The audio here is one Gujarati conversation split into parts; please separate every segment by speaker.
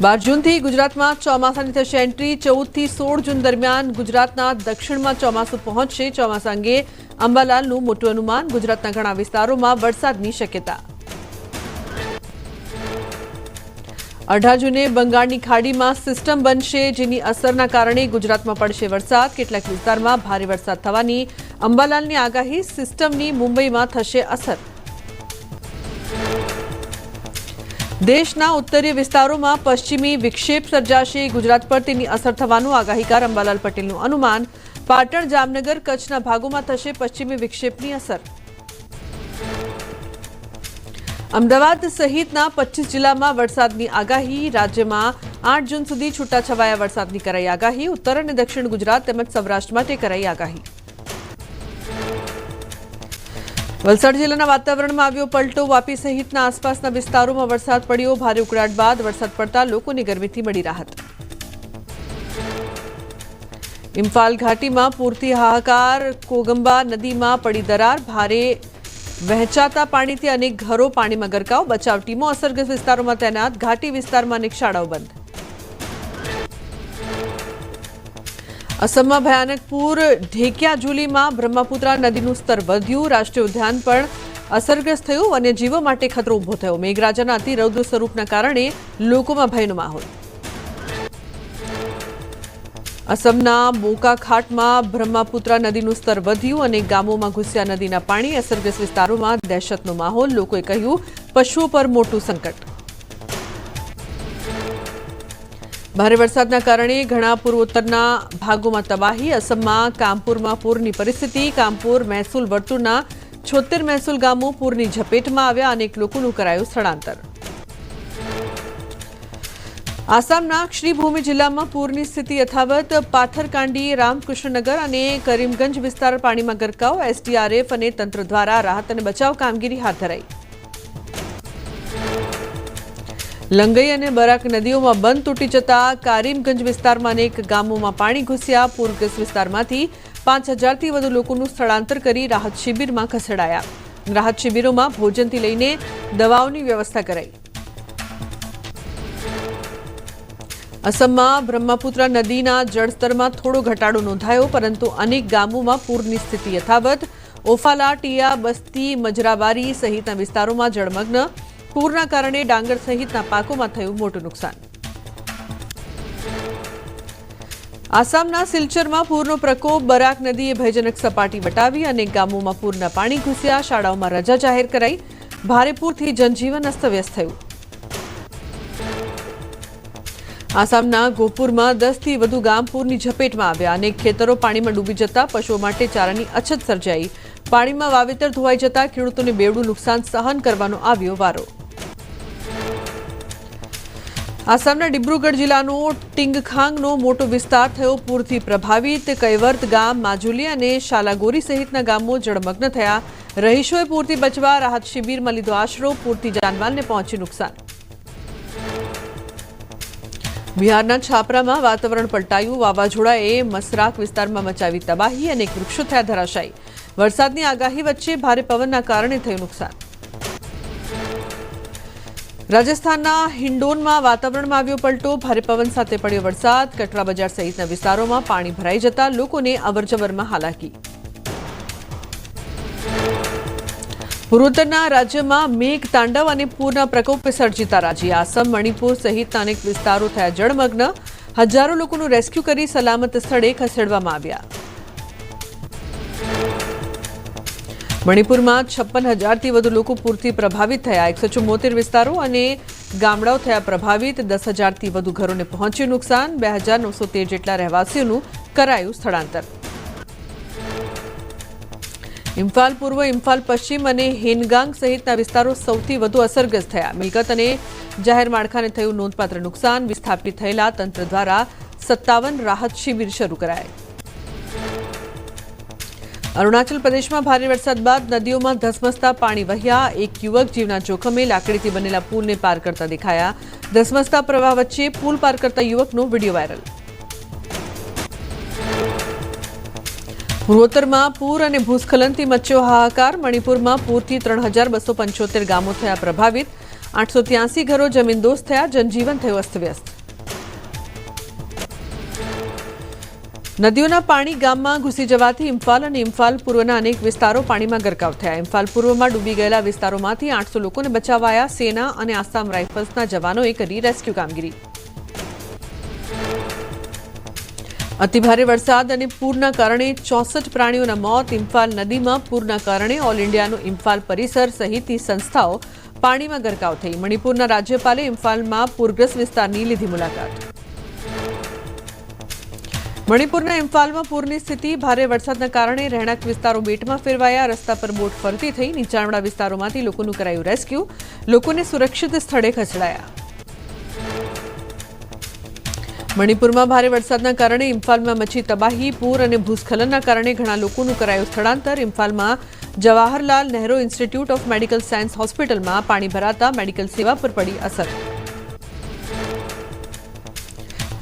Speaker 1: બાર જૂનથી ગુજરાતમાં ચોમાસાની થશે એન્ટ્રી. ચૌદથી સોળ જૂન દરમિયાન ગુજરાતના દક્ષિણમાં ચોમાસું પહોંચશે. ચોમાસા અંગે અંબાલાલનું મોટું અનુમાન ગુજરાતના ઘણા વિસ્તારોમાં વરસાદની શક્યતા. અઢાર જૂને બંગાળની ખાડીમાં સિસ્ટમ બનશે જેની અસરના કારણે ગુજરાતમાં પડશે વરસાદ. કેટલાક વિસ્તારમાં ભારે વરસાદ થવાની અંબાલાલની આગાહી સિસ્ટમની મુંબઈમાં થશે અસર. દેશના ઉત્તરીય વિસ્તારોમાં પશ્ચિમી વિક્ષેપ સર્જાશે. ગુજરાત પર તેની અસર થવાનું આગાહીકાર અંબાલાલ પટેલનું અનુમાન. પાટણ જામનગર કચ્છના ભાગોમાં થશે પશ્ચિમી વિક્ષેપની અસર. અમદાવાદ સહિતના પચીસ જિલ્લામાં વરસાદની આગાહી. રાજ્યમાં આઠ જૂન સુધી છૂટાછવાયા વરસાદની કરાઈ આગાહી. ઉત્તર અને દક્ષિણ ગુજરાત તેમજ સૌરાષ્ટ્ર માટે કરાઈ આગાહી. વલસાડ જિલ્લાના વાતાવરણમાં આવ્યો પલટો. વાપી સહિતના આસપાસના વિસ્તારોમાં વરસાદ પડ્યો. ભારે ઉકળાટ બાદ વરસાદ પડતા લોકોની ગરમીથી મળી રાહત. ઇમ્ફાલ ઘાટીમાં પૂરતી હાહાકાર. કોગંબા નદીમાં પડી દરાર. ભારે વહેંચાતા પાણીથી અનેક ઘરો પાણીમાં ગરકાવ. બચાવ ટીમો અસરગ્રસ્ત વિસ્તારોમાં તૈનાત. ઘાટી વિસ્તારમાં અનેક શાળાઓ બંધ. અસમમાં ભયાનક પૂર ઢેકિયાજુલીમાં બ્રહ્મપુત્રા નદીનું સ્તર વધ્યું. રાષ્ટ્રીય ઉદ્યાન પણ અસરગ્રસ્ત થયું વન્યજીવો માટે ખતરો ઊભો થયો. મેઘરાજાના અતિ રૌદ્ર સ્વરૂપના કારણે લોકોમાં ભયનો માહોલ. અસમના બોકાખાટમાં બ્રહ્મપુત્રા નદીનું સ્તર વધ્યું અને ગામોમાં ઘૂસ્યા નદીના પાણી અસરગ્રસ્ત વિસ્તારોમાં દહેશતનો માહોલ. લોકોએ કહ્યું, પશુઓ પર મોટું સંકટ. ભારે વરસાદના કારણે ઘણા પૂર્વોત્તરના ભાગોમાં તબાહી. અસમમાં કામપુરમાં પૂરની પરિસ્થિતિ. કામપુર મહેસૂલ વર્તુળના છોતેર મહેસૂલ ગામો પૂરની ઝપેટમાં આવ્યા અનેક લોકોનું કરાયું સ્થળાંતર. આસામના શ્રીભૂમિ જિલ્લામાં પૂરની સ્થિતિ યથાવત. પાથરકાંડી, રામકૃષ્ણનગર અને કરીમગંજ વિસ્તાર પાણીમાં ગરકાવ. એસડીઆરએફ અને તંત્ર દ્વારા રાહત અને બચાવ કામગીરી હાથ ધરાઈ. લંગઈ અને બરાક નદીઓમાં બંધ તૂટી જતા કારીમગંજ વિસ્તારમાં અનેક ગામોમાં પાણી ઘૂસ્યા. પૂરગ્રસ્ત વિસ્તારમાંથી પાંચ હજારથી વધુ લોકોનું સ્થળાંતર કરી રાહત શિબિરમાં ખસેડાયા. રાહત શિબિરોમાં ભોજનથી લઈને દવાઓની વ્યવસ્થા કરાઈ. અસમમાં બ્રહ્મપુત્ર નદીના જળસ્તરમાં થોડો ઘટાડો નોંધાયો, પરંતુ અનેક ગામોમાં પૂરની સ્થિતિ યથાવત. ઓફાલા, ટીયા, બસ્તી મજરાબારી સહિતના વિસ્તારોમાં જળમગ્ન પૂરના કારણે ડાંગર સહિતના પાકોમાં થયું મોટું નુકસાન. આસામના સિલ્ચરમાં પૂરનો પ્રકોપ, બરાક નદીએ ભયજનક સપાટી વટાવી અને ગામોમાં પૂરના પાણી ઘૂસ્યા, શાળાઓમાં રજા જાહેર કરાઈ, ભારે પૂરથી જનજીવન અસ્તવ્યસ્ત થયું. આસામના ગોપુરમાં દસથી વધુ ગામ પૂરની ઝપેટમાં આવ્યા અનેક ખેતરો પાણીમાં ડૂબી જતા પશુઓ માટે ચારાની અછત સર્જાઈ. પાણીમાં વાવેતર ધોવાઈ જતા ખેડૂતોને બેવડું નુકસાન સહન કરવાનો આવ્યો વારો. આસામના ડિબ્રુગઢ જિલ્લાનો ટિંગખાંગનો મોટો વિસ્તાર થયો પૂરથી પ્રભાવિત. કૈવર્ત ગામ, માજુલી અને શાલાગોરી સહિતના ગામો જળમગ્ન થયા. રહીશોએ પૂરથી બચવા, રાહત શિબિરમાં લીધો આશરો પૂરથી જાનમાલને પહોંચ્યું નુકસાન. બિહારના છાપરામાં વાતાવરણ પલટાયું. વાવાઝોડાએ મસરાક વિસ્તારમાં મચાવી તબાહી અનેક વૃક્ષો થયા ધરાશાયી. વરસાદની આગાહી વચ્ચે ભારે પવનના કારણે થયું નુકસાન. રાજસ્થાનના હિન્ડોનમાં વાતાવરણમાં આવ્યો પલટો. ભારે પવન સાથે પડ્યો વરસાદ. કટરા બજાર સહિતના વિસ્તારોમાં પાણી ભરાઈ જતા લોકોને અવરજવરમાં હાલાકી. પૂર્વોત્તરના રાજ્યમાં મેઘ તાંડવ અને પૂરના પ્રકોપે સર્જીતા રાજી. આસામ, મણિપુર સહિતના અનેક વિસ્તારો થયા જળમગ્ન. હજારો લોકોનું રેસ્ક્યુ કરી સલામત સ્થળે ખસેડવામાં આવ્યા. મણિપુરમાં છપ્પન હજારથી વધુ લોકો પૂરથી પ્રભાવિત થયા. એકસો ચુમ્મોતેર વિસ્તારો અને ગામડાઓ થયા પ્રભાવિત. દસ હજારથી વધુ ઘરોને પહોંચ્યું નુકસાન. બે હજાર નવસો તેર જેટલા રહેવાસીઓનું કરાયું સ્થળાંતર. ઇમ્ફાલ પૂર્વ, ઇમ્ફાલ પશ્ચિમ અને હેનગાંગ સહિતના વિસ્તારો સૌથી વધુ અસરગ્રસ્ત થયા. મિલકત અને જાહેર માળખાને થયું નોંધપાત્ર નુકસાન. વિસ્થાપિત થયેલા તંત્ર દ્વારા સત્તાવન રાહત શિબિર શરૂ કરાયા. અરુણાચલ પ્રદેશમાં ભારે વરસાદ બાદ નદીઓમાં ધસમસતા પાણી વહ્યા. એક યુવક જીવના જોખમે લાકડીથી બનેલા પુલને પાર કરતા દેખાયા. ધસમસતા પ્રવાહ વચ્ચે પુલ પાર કરતા યુવકનો વીડિયો વાયરલ. પૂર્વોત્તરમાં પૂર અને ભૂસ્ખલનથી મચ્યો હાહાકાર. મણિપુરમાં પૂરથી ત્રણ હજાર બસો પંચોતેર ગામો થયા પ્રભાવિત. આઠસો ત્યાસી ઘરો જમીનદોસ્ત થયા. જનજીવન થયું અસ્તવ્યસ્ત. નદીઓના પાણી ગામમાં ઘૂસી જવાથી ઇમ્ફાલ અને ઇમ્ફાલ પૂર્વના અનેક વિસ્તારો પાણીમાં ગરકાવ થયા. ઇમ્ફાલ પૂર્વમાં ડૂબી ગયેલા વિસ્તારોમાંથી આઠસો લોકોને બચાવાયા. સેના અને આસામ રાઇફલ્સના જવાનોએ કરી રેસ્ક્યુ કામગીરી. અતિભારે વરસાદ અને પૂરના કારણે ચોસઠ પ્રાણીઓના મોત. ઇમ્ફાલ નદીમાં પૂરના કારણે ઓલ ઇન્ડિયાનું ઇમ્ફાલ પરિસર સહિતની સંસ્થાઓ પાણીમાં ગરકાવ થઈ. મણિપુરના રાજ્યપાલે ઇમ્ફાલમાં પૂરગ્રસ્ત વિસ્તારની લીધી મુલાકાત. મણિપુરના ઇમ્ફાલમાં પૂરની સ્થિતિ, ભારે વરસાદના કારણે રહેણાંક વિસ્તારો બેટમાં ફેરવાયા, રસ્તા પર બોટ ફરતી થઈ નીચાણવાળા વિસ્તારોમાંથી લોકોનું કરાયું રેસ્ક્યુ. લોકોને સુરક્ષિત સ્થળે ખસેડાયા. મણિપુરમાં ભારે વરસાદના કારણે ઇમ્ફાલમાં મચી તબાહી, પૂર અને ભૂસ્ખલનના કારણે ઘણા લોકોનું કરાયું સ્થળાંતર. ઇમ્ફાલમાં Jawaharlal Nehru institute of medical science હોસ્પિટલમાં પાણી ભરાતા મેડિકલ સેવા પર પડી અસર.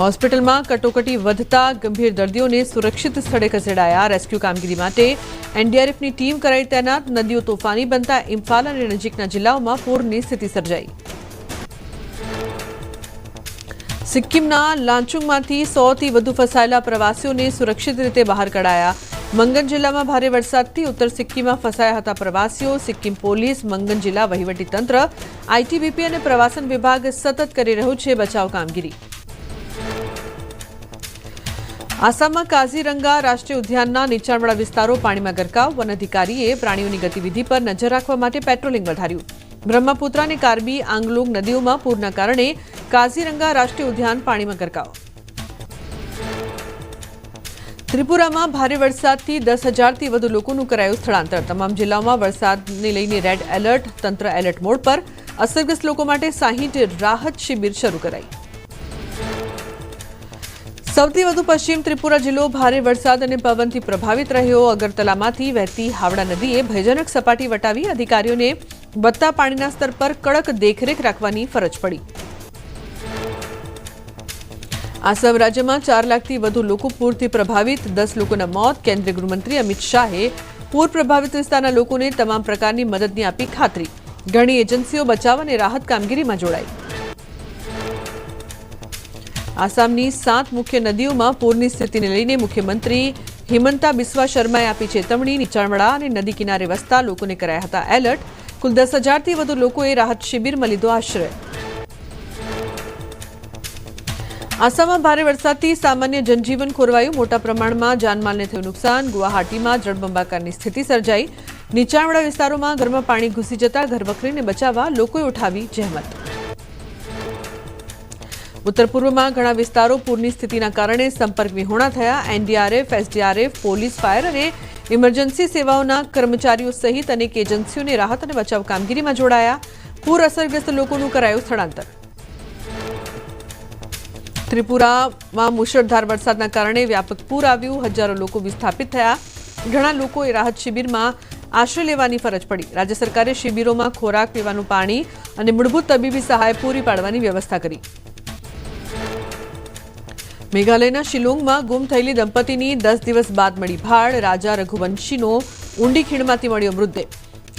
Speaker 1: હોસ્પિટલમાં કટોકટી વધતા ગંભીર દર્દીઓને સુરક્ષિત સ્થળે ખસેડાયા. રેસ્ક્યુ કામગીરી માટે એનડીઆરએફની ટીમ કરાઈ તૈનાત. નદીઓ તોફાની બનતા ઇમ્ફાલ અને નજીકના જિલ્લાઓમાં પૂરની સ્થિતિ સર્જાઈ. સિક્કિમના લાંચુંગમાંથી સોથી વધુ ફસાયેલા પ્રવાસીઓને સુરક્ષિત રીતે બહાર કઢાયા. મંગન જિલ્લામાં ભારે વરસાદથી ઉત્તર સિક્કિમમાં ફસાયા હતા પ્રવાસીઓ. સિક્કિમ પોલીસ, મંગન જિલ્લા વહીવટીતંત્ર આઈટીબીપી અને પ્રવાસન વિભાગ સતત કરી રહ્યું છે બચાવ કામગીરી. આસામમાં કાઝીરંગા રાષ્ટ્રીય ઉદ્યાનના નીચાણવાળા વિસ્તારો પાણીમાં ગરકાવ. વન અધિકારીએ પ્રાણીઓની ગતિવિધિ પર નજર રાખવા માટે પેટ્રોલિંગ વધાર્યું. બ્રહ્મપુત્રા અને કાર્બી, આંગલોંગ નદીઓમાં પૂરના કારણે કાઝીરંગા રાષ્ટ્રીય ઉદ્યાન પાણીમાં ગરકાવ. ત્રિપુરામાં ભારે વરસાદથી દસ હજારથી વધુ લોકોનું કરાયું સ્થળાંતર. તમામ જિલ્લાઓમાં વરસાદને લઈને રેડ એલર્ટ, તંત્ર એલર્ટ મોડ પર અસરગ્રસ્ત લોકો માટે સાહીઠ રાહત શિબિર શરૂ કરાઈ. સૌથી વધુ પશ્ચિમ ત્રિપુરા જિલ્લો ભારે વરસાદ અને પવનથી પ્રભાવિત રહ્યો. અગરતલામાંથી વહેતી હાવડા નદીએ ભયજનક સપાટી વટાવી અધિકારીઓને વધતા પાણીના સ્તર પર કડક દેખરેખ રાખવાની ફરજ પડી. આસામ રાજ્યમાં ચાર લાખથી વધુ લોકો પૂરથી પ્રભાવિત, દસ લોકોના મોત. કેન્દ્રીય ગૃહમંત્રી અમિત શાહે પૂર પ્રભાવિત વિસ્તારના લોકોને તમામ પ્રકારની મદદની આપી ખાતરી. ઘણી એજન્સીઓ બચાવ અને રાહત કામગીરીમાં જોડાઈ. આસામની સાત મુખ્ય નદીઓમાં પૂરની સ્થિતિને લઈને મુખ્યમંત્રી હિમંતા બિસ્વા શર્માએ આપી ચેતવણી, નીચાણવાળા અને નદી કિનારે વસતા લોકોને કરાયા હતા એલર્ટ. કુલ દસ હજારથી વધુ લોકોએ રાહત શિબિરમાં લીધો આશ્રય આસામમાં ભારે વરસાદથી સામાન્ય જનજીવન ખોરવાયું. મોટા પ્રમાણમાં જાનમાલને થયું નુકસાન. ગુવાહાટીમાં જળબંબાકારની સ્થિતિ સર્જાઈ. નીચાણવાળા વિસ્તારોમાં ઘરમાં પાણી ઘૂસી જતા ઘરવખરીને બચાવવા લોકોએ ઉઠાવી જહેમત. ઉત્તર પૂર્વમાં ઘણા વિસ્તારો પૂરની સ્થિતિના કારણે સંપર્ક વિહોણા થયા. એનડીઆરએફ, એસડીઆરએફ, પોલીસ, ફાયર અને ઇમરજન્સી સેવાઓના કર્મચારીઓ સહિત અનેક એજન્સીઓને રાહત અને બચાવ કામગીરીમાં જોડાયા. પૂર અસરગ્રસ્ત લોકોનું કરાયું સ્થળાંતર. ત્રિપુરામાં મુશળધાર વરસાદના કારણે વ્યાપક પૂર આવ્યું. હજારો લોકો વિસ્થાપિત થયા. ઘણા લોકોએ રાહત શિબિરમાં આશ્રય લેવાની ફરજ પડી. રાજ્ય સરકારે શિબિરોમાં ખોરાક પીવાનું પાણી અને મૂળભૂત તબીબી સહાય પૂરી પાડવાની વ્યવસ્થા કરી. મેઘાલયના શિલોંગમાં ગુમ થયેલી દંપતીની દસ દિવસ બાદ મળી ભાડ રાજા રઘુવંશીનો ઊંડી ખીણમાંથી મળ્યો મૃતદેહ.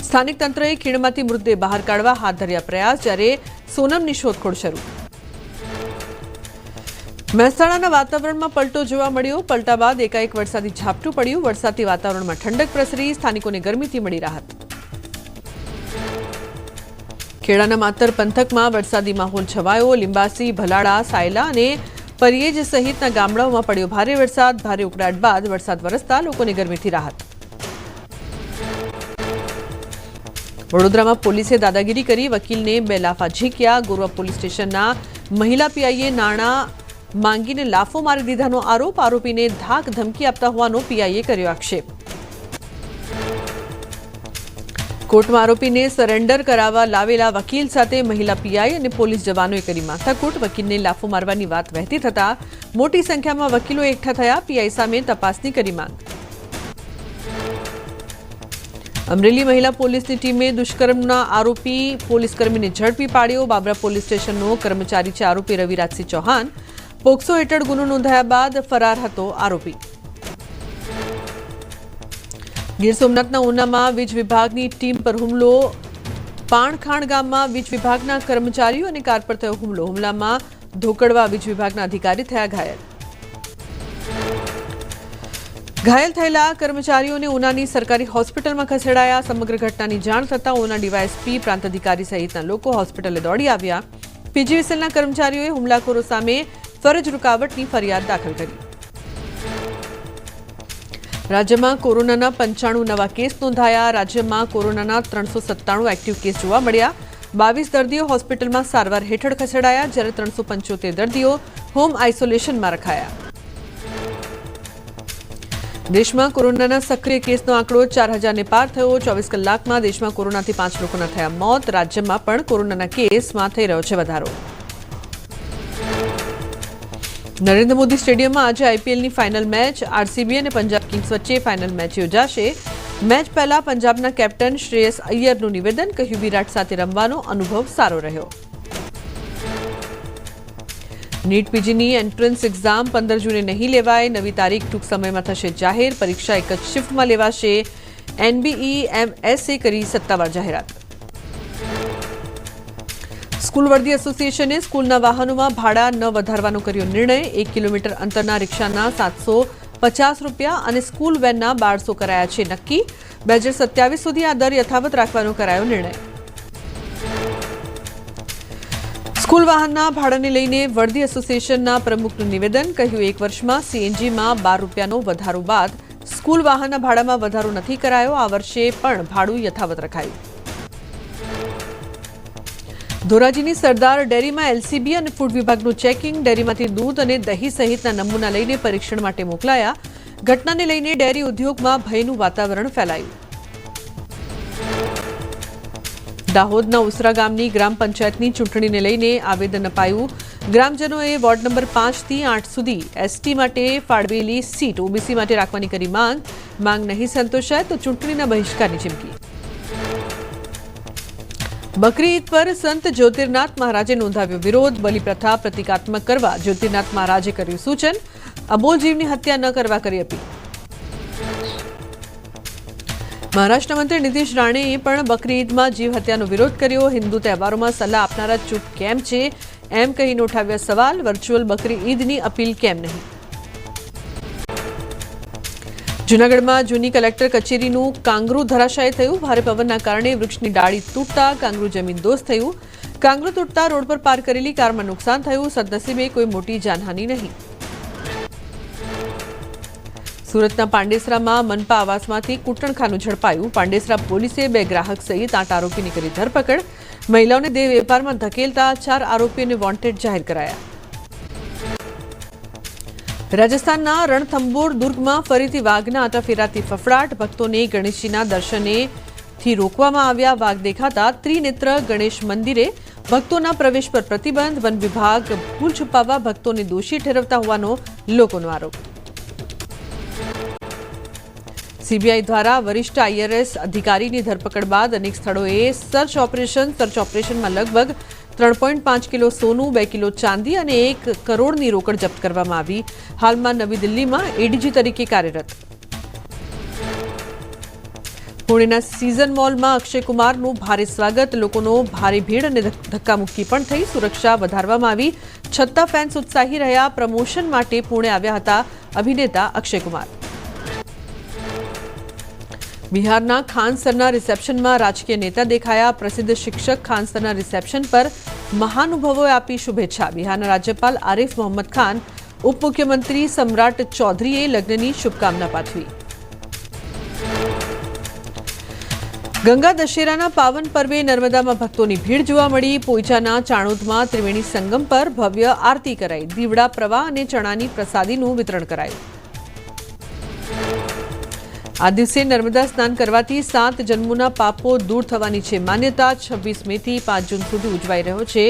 Speaker 1: સ્થાનિક તંત્રએ ખીણમાંથી મૃતદેહ બહાર કાઢવા હાથ ધર્યા પ્રયાસ, જ્યારે સોનમની શોધખોળ શરૂ. મહેસાણાના વાતાવરણમાં પલટો જોવા મળ્યો. પલટા બાદ એકાએક વરસાદી ઝાપટું પડ્યું. વરસાદથી વાતાવરણમાં ઠંડક પ્રસરી. સ્થાનિકોને ગરમીથી મળી રાહત. ખેડાના માતર પંથકમાં વરસાદી માહોલ છવાયો. લિંબાસી ભલાડા સાયલા અને પરિયેજ સહિતના ગામડાઓમાં પડ્યો ભારે વરસાદ, ભારે ઉકળાટ બાદ વરસાદ વરસતા લોકોને ગરમીથી રાહત. વડોદરામાં પોલીસે દાદાગીરી કરી, વકીલને બે લાફા ઝીક્યા. ગોરવા પોલીસ સ્ટેશનના મહિલા પીઆઈએ નાણાં માંગીને લાફો મારી દીધાનો આરોપ, આરોપીને ધાક ધમકી આપતા હોવાનો પીઆઈએ કર્યો આક્ષેપ. કોર્ટમાં આરોપીને સરેન્ડર કરાવવા લાવેલા વકીલ સાથે મહિલા પીઆઈ અને પોલીસ જવાનોએ કરી માથાકૂટ. વકીલને લાફો મારવાની વાત વહેતી થતાં મોટી સંખ્યામાં વકીલો એકઠા થયા. પીઆઈ સામે તપાસની કરી માંગ. અમરેલી મહિલા પોલીસની ટીમે દુષ્કર્મના આરોપી પોલીસ કર્મીને ઝડપી પાડ્યો. બાબરા પોલીસ સ્ટેશનનો કર્મચારી છે આરોપી રવિરાજસિંહ ચૌહાણ. પોક્સો હેઠળ ગુનો નોંધાયા બાદ ફરાર હતો આરોપી. ગીર સોમનાથના ઉનામાં વીજ વિભાગની ટીમ પર હુમલો. પાણખાણ ગામમાં વીજ વિભાગના કર્મચારીઓ અને કાર પર થયો હુમલો. હુમલામાં ધોકડવા વીજ વિભાગના અધિકારી થયા ઘાયલ. ઘાયલ થયેલા કર્મચારીઓને ઉનાની સરકારી હોસ્પિટલમાં ખસેડાયા. સમગ્ર ઘટનાની જાણ થતાં ઉના ડીવાયએસપી, પ્રાંત અધિકારી સહિતના લોકો હોસ્પિટલે દોડી આવ્યા. પીજીવીસીએલના કર્મચારીઓએ હુમલાખોરો સામે ફરજ રૂકાવટની ફરિયાદ દાખલ કરી. રાજ્યમાં કોરોનાના પંચાણું નવા કેસ નોંધાયા. રાજ્યમાં કોરોનાના ત્રણસો સત્તાણું એક્ટિવ કેસ જોવા મળ્યા. બાવીસ દર્દીઓ હોસ્પિટલમાં સારવાર હેઠળ ખસેડાયા, જ્યારે ત્રણસો પંચોતેર દર્દીઓ હોમ આઇસોલેશનમાં રખાયા. દેશમાં કોરોનાના સક્રિય કેસનો આંકડો ચાર હજારને પાર થયો. ચોવીસ કલાકમાં દેશમાં કોરોનાથી પાંચ લોકોના થયા મોત. રાજ્યમાં પણ કોરોનાના કેસમાં થઈ રહ્યો છે વધારો. નરેન્દ્ર મોદી સ્ટેડિયમમાં આજે આઈપીએલની ફાઇનલ મેચ આરસીબી અને પંજાબ કિંગ્સ વચ્ચે ફાઇનલ મેચ યોજાશે. મેચ પહેલા પંજાબના કેપ્ટન શ્રેયસ અય્યરનું નિવેદન કહ્યું, વિરાટ સાથે રમવાનો અનુભવ સારો રહ્યો. નીટ પીજીની એન્ટ્રન્સ એક્ઝામ પંદર જૂને નહીં લેવાય. નવી તારીખ ટૂંક સમયમાં થશે જાહેર. પરીક્ષા એક જ શિફ્ટમાં લેવાશે. એનબીઈ, એમએસએ કરી સત્તાવાર જાહેરાત. સ્કૂલ વર્દી એસોસિએશને સ્કૂલના વાહનોમાં ભાડા ન વધારવાનો કર્યો નિર્ણય. એક કિલોમીટર અંતરના રિક્ષાના સાતસો પચાસ રૂપિયા અને સ્કૂલ વેનના બારસો કરાયા છે નક્કી. બે હજાર સત્યાવીસ સુધી આ દર યથાવત રાખવાનો કરાયો નિર્ણય. સ્કૂલ વાહનના ભાડાને લઈને વર્દી એસોસિએશનના પ્રમુખનું નિવેદન. કહ્યું, એક વર્ષમાં સીએનજીમાં બાર રૂપિયાનો વધારો બાદ સ્કૂલ વાહનના ભાડામાં વધારો નથી કરાયો. આ વર્ષે પણ ભાડું યથાવત રખાયું. ધોરાજીની સરદાર ડેરીમાં એલસીબી અને ફૂડ વિભાગનું ચેકિંગ, ડેરીમાંથી દૂધ અને દહીં સહિતના નમૂના લઈને પરીક્ષણ માટે મોકલાયા. ઘટનાને લઈને ડેરી ઉદ્યોગમાં ભયનું વાતાવરણ ફેલાયું. દાહોદના ઉસરા ગામની ગ્રામ પંચાયતની ચૂંટણીને લઈને આવેદન અપાયું. ગ્રામજનોએ વોર્ડ નંબર પાંચથી આઠ સુધી એસટી માટે ફાળવેલી સીટ ઓબીસી માટે રાખવાની કરી માંગ. માંગ નહીં સંતોષાય તો ચૂંટણીના બહિષ્કારની ચીમકી. બકરી ઈદ પર સંત જ્યોતિર્નાથ મહારાજે નોંધાવ્યો વિરોધ. બલિપ્રથા પ્રતિકાત્મક કરવા જ્યોતિર્નાથ મહારાજે કર્યું સૂચન. અબોલ જીવની હત્યા ન કરવા કરી અપીલ. મહારાષ્ટ્ર મંત્રી નીતિશ રાણેએ પણ બકરી ઈદમાં જીવ હત્યાનો વિરોધ કર્યો. હિન્દુ તહેવારોમાં સલાહ આપનારા ચૂપ કેમ છે? એમ કહીને ઉઠાવ્યા સવાલ. વર્ચ્યુઅલ બકરી ઈદની અપીલ કેમ નહીં? જૂનાગઢમાં જૂની કલેક્ટર કચેરીનું કાંગરૂ ધરાશાય થયું. ભારે પવનના કારણે વૃક્ષની ડાળી તૂટતા કાંગરૂ જમીન દોસ્ત થયું. કાંગરૂ તૂટતા રોડ પર પાર કરેલી કારમાં નુકસાન થયું. સદનસીબે કોઈ મોટી જાનહાની નહીં. સુરતના પાંડેસરામાં મનપા આવાસમાંથી કૂટણખાનું ઝડપાયું. પાંડેસરા પોલીસે બે ગ્રાહક સહિત આઠ આરોપીની કરી ધરપકડ. મહિલાઓને દેહ વેપારમાં ધકેલતા ચાર આરોપીઓને વોન્ટેડ જાહેર કરાયા. રાજસ્થાનના રણથંબોર દુર્ગમાં ફરીથી વાઘના આટાફેરાથી ફફડાટ. ભક્તોને ગણેશજીના દર્શનેથી રોકવામાં આવ્યા વાઘ દેખાતા ત્રિનેત્ર ગણેશ મંદિરે ભક્તોના પ્રવેશ પર પ્રતિબંધ. વન વિભાગ ભૂલ છુપાવવા ભક્તોને દોષી ઠેરવતા હોવાનો લોકોનો આરોપ. સીબીઆઈ દ્વારા વરિષ્ઠ આઈઆરએસ અધિકારીની ધરપકડ બાદ અનેક સ્થળોએ સર્ચ ઓપરેશન. સર્ચ ઓપરેશનમાં લગભગ ત્રણ પોઈન્ટ પાંચ કિલો સોનું, બે કિલો ચાંદી અને એક કરોડની રોકડ જપ્ત કરવામાં આવી. હાલમાં નવી દિલ્હીમાં એડીજી તરીકે કાર્યરત. પુણેના સીઝન મોલમાં અક્ષય કુમારનું ભારે સ્વાગત. લોકોનો ભારે ભીડ અને ધક્કામુક્કી પણ થઈ. સુરક્ષા વધારવામાં આવી. છતાં ફેન્સ ઉત્સાહી રહ્યા. પ્રમોશન માટે પુણે આવ્યા હતા અભિનેતા અક્ષય કુમાર. બિહારના ખાનસરના રિસેપ્શનમાં રાજકીય નેતા દેખાયા. પ્રસિદ્ધ શિક્ષક ખાનસરના રિસેપ્શન પર મહાનુભાવોએ આપી શુભેચ્છા. બિહારના રાજ્યપાલ આરિફ મોહમ્મદ ખાન, ઉપમુખ્યમંત્રી સમ્રાટ ચૌધરીએ લગ્નની શુભકામના પાઠવી. ગંગા દશેરાના પાવન પર્વે નર્મદામાં ભક્તોની ભીડ જોવા મળી. પોઈચાના ચાણોદમાં ત્રિવેણી સંગમ પર ભવ્ય આરતી કરાઈ. દીવડા પ્રવાહ અને ચણાની પ્રસાદીનું વિતરણ કરાયું. આ દિવસે નર્મદા સ્નાન કરવાથી સાત જન્મોના પાપો દૂર થવાની છે. માન્યતા છવ્વીસ મેથી પાંચ જૂન સુધી ઉજવાઈ રહ્યો છે.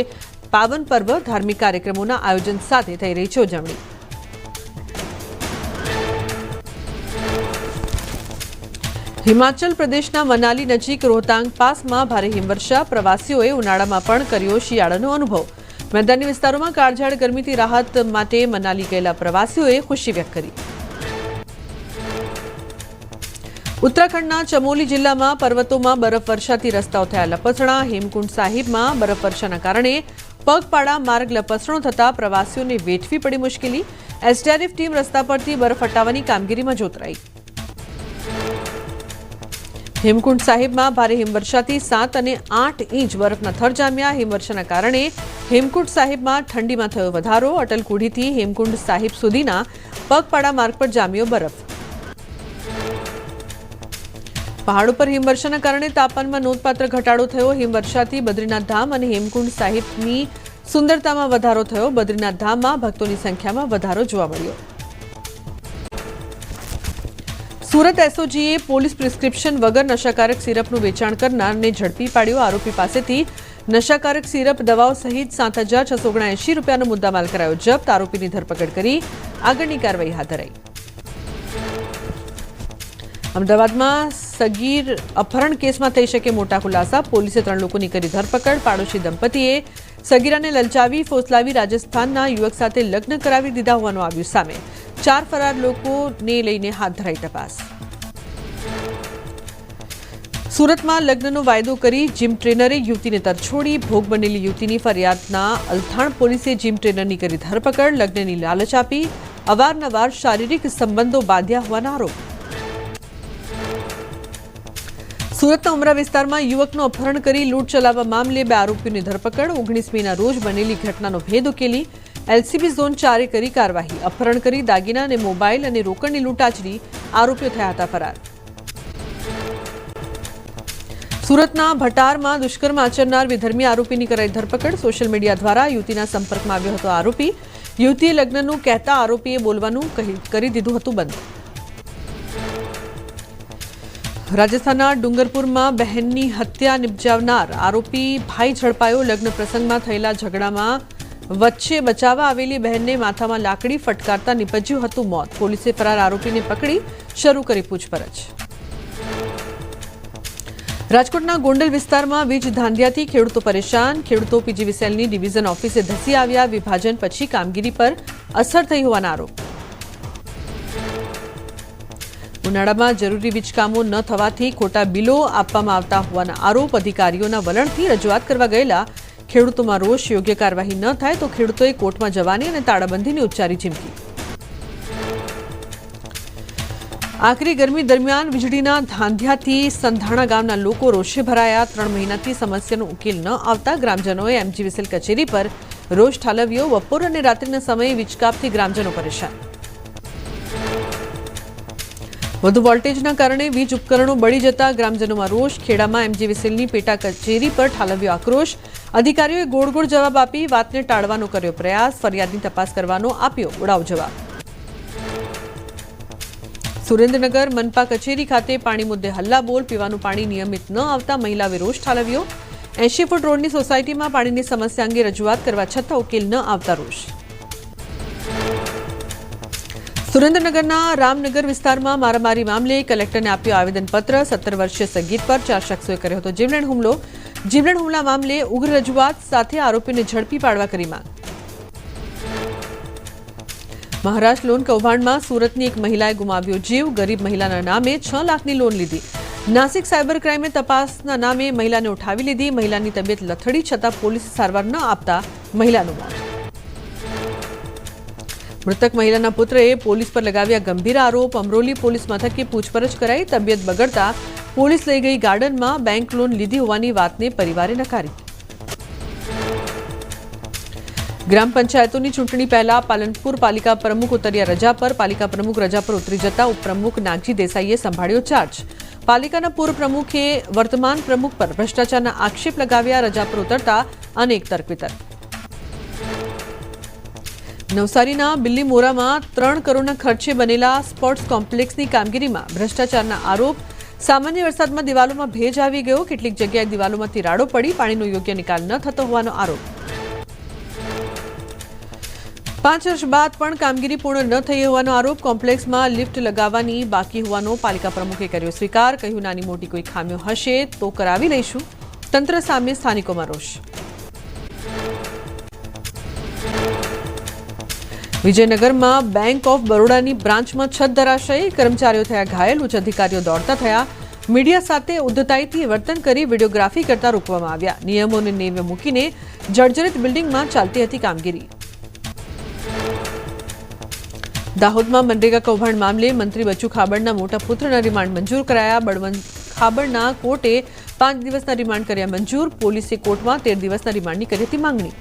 Speaker 1: પાવન પર્વ ધાર્મિક કાર્યક્રમોના આયોજન સાથે થઈ રહી છે ઉજવણી. હિમાચલ પ્રદેશના મનાલી નજીક રોહતાંગ પાસમાં ભારે હિમવર્ષા. પ્રવાસીઓએ ઉનાળામાં પણ કર્યો શિયાળાનો અનુભવ. મેદાની વિસ્તારોમાં કાળઝાળ ગરમીથી રાહત માટે મનાલી ગયેલા પ્રવાસીઓએ ખુશી વ્યક્ત કરી. ઉત્તરાખંડના ચમોલી જિલ્લામાં પર્વતોમાં બરફવર્ષાથી રસ્તાઓ થયા લપસણા. હેમકુંડ સાહિબમાં બરફવર્ષાના કારણે પગપાળા માર્ગ લપસણો થતાં પ્રવાસીઓને વેઠવી પડી મુશ્કેલી. એસડીઆરએફ ટીમ રસ્તા પરથી બરફ હટાવવાની કામગીરીમાં જોતરાઈ. હેમકુંડ સાહિબમાં ભારે હિમવર્ષાથી સાત અને આઠ ઇંચ બરફના થર જામ્યા. હિમવર્ષાના કારણે હેમકુંડ સાહિબમાં ઠંડીમાં થયો વધારો. અટલકુડીથી હેમકુંડ સાહિબ સુધીના પગપાળા માર્ગ પર જામ્યો બરફ. પહાડ ઉપર હિમવર્ષાના કારણે તાપમાનમાં નોંધપાત્ર ઘટાડો થયો. હિમવર્ષાથી બદ્રીનાથ ધામ અને હેમકુંડ સાહિબની સુંદરતામાં વધારો થયો. બદ્રીનાથ ધામમાં ભક્તોની સંખ્યામાં વધારો જોવા મળ્યો. સુરત એસઓજીએ પોલીસ પ્રિસ્ક્રિપ્શન વગર નશાકારક સિરપનું વેચાણ કરનારને ઝડપી પાડ્યો આરોપી પાસેથી. નશાકારક સિરપ, દવાઓ સહિત સાત હજાર છસો ઓગણએંશી રૂપિયાનો મુદ્દામાલ કરાયો. જપ્ત આરોપીની ધરપકડ કરી. આગળની કાર્યવાહી હાથ ધરાઈ. અમદાવાદમાં સગીર અપહરણ કેસમાં થઈ શકે મોટા ખુલાસા. પોલીસે ત્રણ લોકોની કરી ધરપકડ. પાડોશી દંપતીએ સગીરાને લલચાવી, ફોસલાવી રાજસ્થાનના યુવક સાથે લગ્ન કરાવી દીધા હોવાનું આવ્યું સામે. ચાર ફરાર લોકોને લઈને હાથ ધરાઈ તપાસ. સુરતમાં લગ્નનો વાયદો કરી જીમ ટ્રેનરે યુવતીને તરછોડી. ભોગ બનેલી યુવતીની ફરિયાદના અલથાણ પોલીસે જીમ ટ્રેનરની કરી ધરપકડ, લગ્નની લાલચ આપી. અવારનવાર શારીરિક સંબંધો બાંધ્યા હોવાના આરોપ. સુરતના ઉમરા વિસ્તારમાં યુવકનું અપહરણ કરી લૂંટ ચલાવવા મામલે બે આરોપીઓની ધરપકડ. ઓગણીસમીના રોજ બનેલી ઘટનાનો ભેદ ઉકેલી એલસીબી ઝોન ચારે કરી કાર્યવાહી. અપહરણ કરી દાગીના અને મોબાઈલ અને રોકડની લૂંટ આરોપીઓ થયા હતા ફરાર. સુરતના ભટારમાં દુષ્કર્મ આચરનાર વિધર્મી આરોપીની કરાઈ ધરપકડ. સોશિયલ મીડિયા દ્વારા યુવતીના સંપર્કમાં આવ્યો હતો આરોપી. યુવતીએ લગ્નનું કહેતા આરોપીએ બોલવાનું કરી દીધું હતું બંધ. રાજસ્થાનના ડુંગરપુરમાં બહેનની હત્યા નિપજાવનાર આરોપી ભાઈ ઝડપાયો લગ્ન પ્રસંગમાં થયેલા ઝઘડામાં વચ્ચે બચાવવા આવેલી બહેનને માથામાં લાકડી ફટકારતા નિપજ્યું હતું મોત. પોલીસે ફરાર આરોપીને પકડી શરૂ કરી પૂછપરછ. રાજકોટના ગોંડલ વિસ્તારમાં વીજ ધાંધિયાથી ખેડૂતો પરેશાન. ખેડૂતો પીજીવીસીએલની ડિવિઝન ઓફિસે ધસી આવ્યા. વિભાજન પછી કામગીરી પર અસર થઈ હોવાના આરોપ. ઉનાળામાં જરૂરી વીજકામો ન થવાથી ખોટા બિલો આપવામાં આવતા હોવાના આરોપ અધિકારીઓના વલણથી રજૂઆત કરવા ગયેલા. ખેડૂતોમાં રોષ, યોગ્ય કાર્યવાહી ન થાય તો ખેડૂતોએ કોર્ટમાં જવાની અને તાળાબંધીની ઉચ્ચારી ચીમકી. આકરી ગરમી દરમિયાન વીજળીના ધાંધિયાથી સંધાણા ગામના લોકો રોષે ભરાયા. ત્રણ મહિનાથી સમસ્યાનો ઉકેલ ન આવતા ગ્રામજનોએ એમજીવીસીએલ કચેરી પર રોષ ઠાલવ્યો. બપોર અને રાત્રિના સમયે વીજકાપથી ગ્રામજનો પરેશાન. વધુ વોલ્ટેજના કારણે વીજ ઉપકરણો બળી જતા ગ્રામજનોમાં રોષ. ખેડામાં એમજીવીસીલની પેટા કચેરી પર ઠાલવ્યો આક્રોશ. અધિકારીઓએ ગોળ ગોળ જવાબ આપી વાતને ટાળવાનો કર્યો પ્રયાસ. ફરિયાદની તપાસ કરવાનો આપ્યો ઉડાવ જવાબ. સુરેન્દ્રનગર મનપા કચેરી ખાતે પાણી મુદ્દે હલ્લા બોલ. પીવાનું પાણી નિયમિત ન આવતા મહિલાએ રોષ ઠાલવ્યો. એંશી ફૂટ રોડની સોસાયટીમાં પાણીની સમસ્યા અંગે રજૂઆત કરવા છતાં ઉકેલ ન આવતા રોષ. સુરેન્દ્રનગરના રામનગર વિસ્તારમાં મારામારી મામલે કલેક્ટરને આપ્યો આવેદનપત્ર. સત્તર વર્ષીય સંગીત પર ચાર શખ્સોએ કર્યો હતો જીવલેણ હુમલો. જીવલેણ હુમલા મામલે ઉગ્ર રજૂઆત સાથે આરોપીને ઝડપી પાડવા કરી માંગ. મહારાષ્ટ્ર લોન કૌભાંડમાં સુરતની એક મહિલાએ ગુમાવ્યો જીવ. ગરીબ મહિલાના નામે છ લાખની લોન લીધી. નાસિક સાયબર ક્રાઇમે તપાસના નામે મહિલાને ઉઠાવી લીધી. મહિલાની તબિયત લથડી છતાં પોલીસ સારવાર ન આપતા મહિલાનું મોત. મૃતક મહિલાના પુત્રએ પોલીસ પર લગાવ્યા ગંભીર આરોપ. અમરોલી પોલીસ મથકે પૂછપરછ કરાઈ. તબિયત બગડતા પોલીસ લઈ ગઈ ગાર્ડનમાં બેંક લોન લીધી હોવાની વાતને પરિવારે નકારી. ગ્રામ પંચાયતોની ચૂંટણી પહેલા પાલનપુર પાલિકા પ્રમુખ ઉતર્યા રજા પર. પાલિકા પ્રમુખ રજા પર ઉતરી જતા ઉપપ્રમુખ નાગજી દેસાઈએ સંભાળ્યો ચાર્જ પાલિકાના પૂર્વ પ્રમુખે વર્તમાન પ્રમુખ પર ભ્રષ્ટાચારના આક્ષેપ લગાવ્યા, રજા પર ઉતરતા અનેક તર્કવિતર્ક નવસારીના બિલ્લીમોરામાં ત્રણ કરોડના ખર્ચે બનેલા સ્પોર્ટ્સ કોમ્પ્લેક્સની કામગીરીમાં ભ્રષ્ટાચારના આરોપ. સામાન્ય વરસાદમાં દિવાલોમાં ભેજ આવી ગયો. કેટલીક જગ્યાએ દિવાલોમાં તિરાડો પડી પાણીનો યોગ્ય નિકાલ ન થતો હોવાનો આરોપ. પાંચ વર્ષ બાદ પણ કામગીરી પૂર્ણ ન થઈ હોવાનો આરોપ. કોમ્પ્લેક્સમાં લિફ્ટ લગાવવાની બાકી હોવાનો પાલિકા પ્રમુખે કર્યો સ્વીકાર. કહ્યું, નાની મોટી કોઈ ખામીઓ હશે તો કરાવી લઈશું. તંત્ર સામે સ્થાનિકોમાં રોષ. વિજયનગરમાં બેંક ઓફ બરોડાની બ્રાન્ચમાં છત ધરાશયી, કર્મચારીઓ થયા ઘાયલ, ઉચ્ચ અધિકારીઓ દોડતા થયા. મીડિયા સાથે ઉદ્ધતાઈથી વર્તન કરી વિડીયોગ્રાફી કરતા રોકવામાં આવ્યા. નિયમોને નિયમ મૂકીને જર્જરિત બિલ્ડિંગમાં ચાલતી હતી કામગીરી. દાહોદમાં મનરેગા કૌભાંડ મામલે મંત્રી બચ્ચુ ખાબડના મોટા પુત્રના રિમાન્ડ મંજૂર કરાયા. બળવંત ખાબડના કોર્ટે પાંચ દિવસના રિમાન્ડ કર્યા મંજૂર. પોલીસે કોર્ટમાં તેર દિવસના રિમાન્ડની કરી હતી માંગણી.